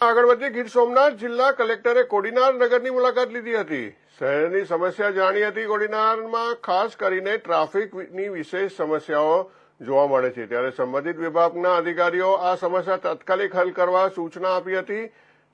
આગળ વધીએ ગીર સોમનાથ જિલ્લા કલેક્ટરે કોડીનાર નગરની મુલાકાત લીધી હતી. શહેરની સમસ્યા જાણી હતી કોડીનારમાં, ખાસ કરીને ટ્રાફિકની વિશેષ સમસ્યાઓ જોવા મળે છે. ત્યારે સંબંધિત વિભાગના અધિકારીઓ આ સમસ્યા તાત્કાલિક હલ કરવા સૂચના આપી હતી.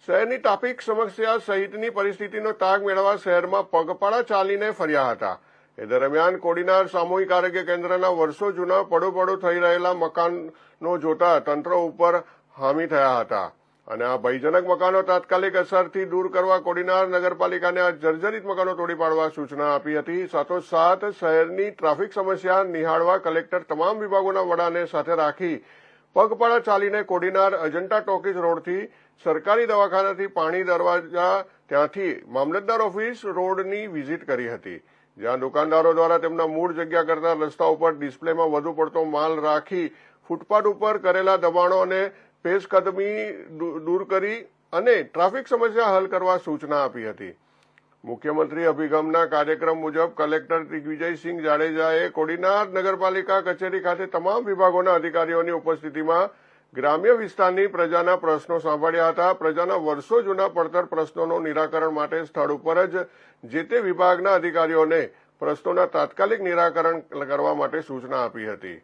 શહેરની ટ્રાફિક સમસ્યા સહિતની પરિસ્થિતિનો તાગ મેળવવા શહેરમાં પગપાળા ચાલીને ફર્યા હતા. એ દરમિયાન કોડીનાર સામૂહિક આરોગ્ય કેન્દ્રના વર્ષો જૂના પડોપડો થઈ રહેલા મકાનો જોતા તંત્ર ઉપર હામી થયા હતા. અને આ ભયજનક મકાનો તાત્કાલિક અસરથી દૂર કરવા કોડીનાર નગરપાલિકાને આ જર્જરિત મકાનો તોડી પાડવા સૂચના આપી હતી. સાથોસાથ શહેરની ટ્રાફિક સમસ્યા નિહાળવા કલેક્ટર તમામ વિભાગોના વડાને સાથે રાખી પગપાળા ચાલીને કોડીનાર અજંટા ટોકીઝ રોડથી સરકારી દવાખાનાથી પાણી દરવાજા ત્યાંથી મામલતદાર ઓફિસ રોડની વિઝિટ કરી હતી. જ્યાં દુકાનદારો દ્વારા તેમના મૂળ જગ્યા કરતા રસ્તા ઉપર ડિસ્પ્લેમાં વધુ પડતો માલ રાખી ફૂટપાથ ઉપર કરેલા દબાણો અને પેશકદમી દૂર કરી અને ટ્રાફિક સમસ્યા હલ કરવા સૂચના આપી હતી. મુખ્યમંત્રી અભિગમના કાર્યક્રમ મુજબ કલેક્ટર દિગ્વિજયસિંહ જાડેજાએ કોડીનાર નગરપાલિકા કચેરી ખાતે તમામ વિભાગોના અધિકારીઓની ઉપસ્થિતિમાં ગ્રામ્ય વિસ્તારની પ્રજાના પ્રશ્નો સાંભળ્યા હતા. પ્રજાના વર્ષો જૂના પડતર પ્રશ્નોનું નિરાકરણ માટે સ્થળ ઉપર જ જે તે વિભાગના અધિકારીઓને પ્રશ્નોના તાત્કાલિક નિરાકરણ કરવા માટે સૂચના આપી હતી.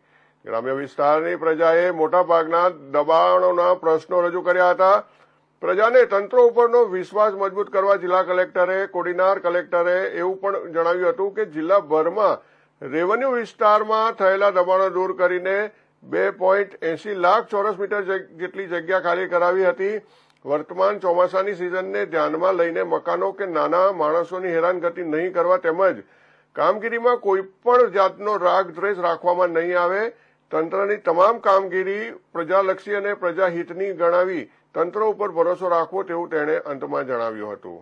ગ્રામ્ય વિસ્તારની પ્રજાએ મોટાભાગના દબાણોના પ્રશ્નો રજૂ કર્યા હતા. પ્રજાને તંત્ર ઉપરનો વિશ્વાસ મજબૂત કરવા જિલ્લા કલેક્ટરે, કોડીનાર કલેક્ટરે એવું પણ જણાવ્યું હતું કે જિલ્લાભરમાં રેવન્યુ વિસ્તારમાં થયેલા દબાણો દૂર કરીને બે લાખ ચોરસ મીટર જેટલી જગ્યા ખાલી કરાવી હતી. વર્તમાન ચોમાસાની સિઝનને ધ્યાનમાં લઈને મકાનો કે નાના માણસોની હેરાનગતિ નહીં કરવા તેમજ કામગીરીમાં કોઈ પણ જાતનો રાગ દ્વેષ રાખવામાં નહીં આવે. તંત્રની તમામ કામગીરી પ્રજાલક્ષી અને પ્રજાહિતની ગણાવી તંત્ર ઉપર ભરોસો રાખવો તેવું તેણે અંતમાં જણાવ્યું હતું.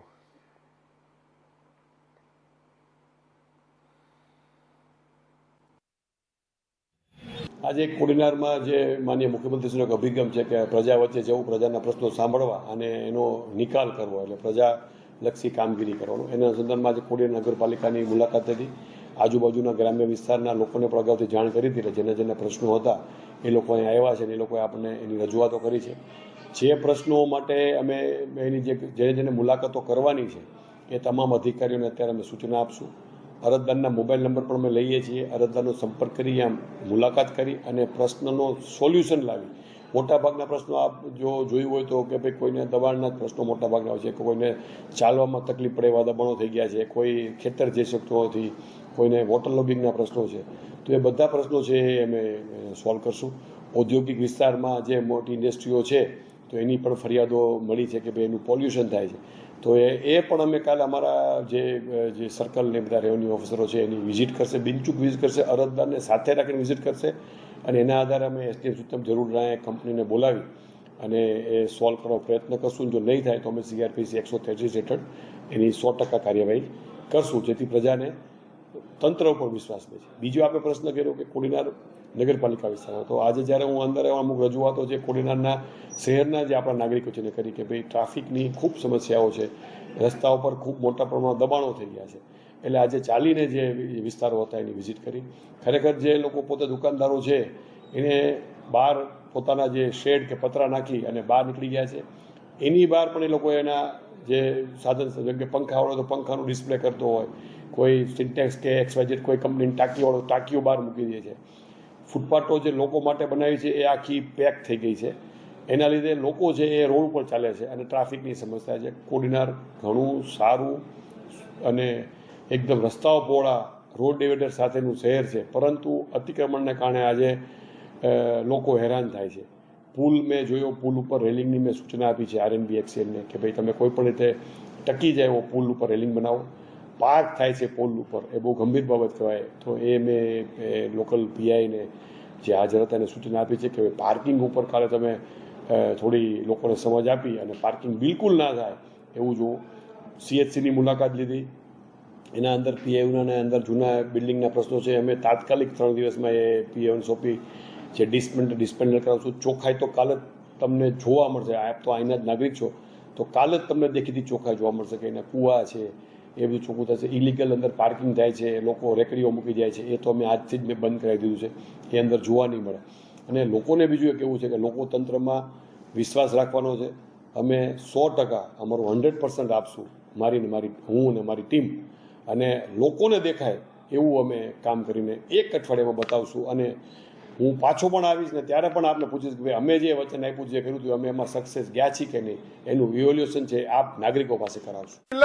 આજે કોડીનારમાં જે માન્ય મુખ્યમંત્રીશ્રીનો એક અભિગમ છે કે પ્રજા વચ્ચે જવું પ્રજાના પ્રશ્નો સાંભળવા અને એનો નિકાલ કરવો, એટલે પ્રજાલક્ષી કામગીરી કરવાનું. એના સંદર્ભમાં આજે કોડીનાર નગરપાલિકાની મુલાકાત હતી આજુબાજુના ગ્રામ્ય વિસ્તારના લોકોને પણ અગાઉથી જાણ કરી હતી એટલે જેના જેના પ્રશ્નો હતા એ લોકો અહીં આવ્યા છે અને એ લોકોએ આપણને એની રજૂઆતો કરી છે. જે પ્રશ્નો માટે અમે એની જે જેને જેને મુલાકાતો કરવાની છે એ તમામ અધિકારીઓને અત્યારે અમે સૂચના આપશું. અરજદારના મોબાઈલ નંબર પણ અમે લઈએ છીએ. અરજદારનો સંપર્ક કરી આમ મુલાકાત કરી અને પ્રશ્નનો સોલ્યુશન લાવી મોટાભાગના પ્રશ્નો આપ જો જોયું હોય તો કે ભાઈ કોઈને દબાણના જ પ્રશ્નો મોટાભાગના હોય છે કોઈને ચાલવામાં તકલીફ પડે એવા દબાણો થઈ ગયા છે, કોઈ ખેતર જઈ શકતો નથી કોઈને વોટર લોબિંગના પ્રશ્નો છે. તો એ બધા પ્રશ્નો છે એ અમે સોલ્વ કરશું. ઔદ્યોગિક વિસ્તારમાં જે મોટી ઇન્ડસ્ટ્રીઓ છે, તો એની પણ ફરિયાદો મળી છે કે ભાઈ એનું પોલ્યુશન થાય છે. તો એ એ પણ અમે કાલે અમારા જે જે સર્કલને બધા રેવન્યુ ઓફિસરો છે એની વિઝિટ કરશે, બિનચૂક વિઝિટ કરશે, અરજદારને સાથે રાખીને વિઝિટ કરશે. અને એના આધારે અમે એસડીએમ સિસ્ટમ જરૂર રહે કંપનીને બોલાવી અને એ સોલ્વ કરવાનો પ્રયત્ન કરશું. જો નહીં થાય તો અમે સીઆરપીસી એકસો તેત્રીસ હેઠળ એની સો ટકા કાર્યવાહી કરશું, જેથી પ્રજાને તંત્ર ઉપર વિશ્વાસ છે બીજો આપણે પ્રશ્ન કર્યો કે કોડીનાર નગરપાલિકા વિસ્તારમાં. તો આજે જ્યારે હું અંદર અમુક રજૂઆતો જે કોડીનારના શહેરના જે આપણા નાગરિકો છે એને કરી કે ભાઈ, ટ્રાફિકની ખૂબ સમસ્યાઓ છે, રસ્તા ઉપર ખૂબ મોટા પ્રમાણમાં દબાણો થઈ ગયા છે. એટલે આજે ચાલીને જે વિસ્તારો હતા એની વિઝિટ કરી. ખરેખર જે લોકો પોતે દુકાનદારો છે, એને બહાર પોતાના જે શેડ કે પતરા નાખી અને બહાર નીકળી ગયા છે. એની બહાર પણ એ લોકો એના જે સાધન જેમ કે પંખા વાળો તો પંખાનું ડિસ્પ્લે કરતો હોય, કોઈ સિન્ટેક્સ કે એક્સવાઇઝેડ કોઈ કંપનીની ટાંકીવાળો ટાંકીઓ બહાર મૂકી દે છે. ફૂટપાથો જે લોકો માટે બનાવી છે એ આખી પેક થઈ ગઈ છે. એના લીધે લોકો છે એ રોડ ઉપર ચાલે છે અને ટ્રાફિકની સમસ્યા છે. કોડીનાર ઘણું સારું અને એકદમ રસ્તાઓ પહોળા રોડ ડિવાઈડર સાથેનું શહેર છે. પરંતુ અતિક્રમણને કારણે આજે લોકો હેરાન થાય છે. પુલ મેં જોયો, પુલ ઉપર રેલિંગની મેં સૂચના આપી છે આરએનબી એક્સએલને કે ભાઈ તમે કોઈ પણ રીતે ટકી જાય એવો પુલ ઉપર રેલિંગ બનાવો. પાર્ક થાય છે પુલ ઉપર. એ બહુ ગંભીર બાબત કહેવાય. તો એ મેં લોકલ પીઆઈને જે હાજર હતા એને સૂચના આપી છે કે પાર્કિંગ ઉપર કાલે તમે થોડી લોકોને સમજ આપી અને પાર્કિંગ બિલકુલ ના થાય એવું જો સીએચસીની મુલાકાત લીધી. એના અંદર પીએયુના અંદર જૂના બિલ્ડિંગના પ્રશ્નો છે. અમે તાત્કાલિક ત્રણ દિવસમાં એ પીએયુને સોંપી જે ડિસ્પેન્ડ, ડિસ્પેન્ડર કરાવશું ચોખ્ખાઈ તો કાલે તમને જોવા મળશે. આપ તો અહીંના જ નાગરિક છો. તો કાલે જ તમને દેખીતી ચોખ્ખાઈ જોવા મળશે કે એના કૂવા છે, એ બધું ચોખ્ખું થશે. ઇલીગલ અંદર પાર્કિંગ થાય છે, લોકો રેકડીઓ મૂકી જાય છે. એ તો અમે આજથી જ મેં બંધ કરાવી દીધું છે એ અંદર જોવા નહીં મળે. અને લોકોને બીજું એક એવું છે કે લોકો તંત્રમાં વિશ્વાસ રાખવાનો છે. અમે સો ટકા, અમારું હંડ્રેડ પર્સન્ટ આપશું. મારી ને મારી, હું અને મારી ટીમ અને લોકોને દેખાય એવું અમે કામ કરીને એક અઠવાડિયામાં બતાવશું. અને હું પાછો પણ આવીશ ને ત્યારે પણ આપને પૂછીશ કે ભાઈ, અમે જે વચન આપ્યું, જે કર્યું હતું, અમે એમાં સક્સેસ ગયા છીએ કે નહીં? એનું રિવોલ્યુશન છે, આપ નાગરિકો પાસે કરાવશું.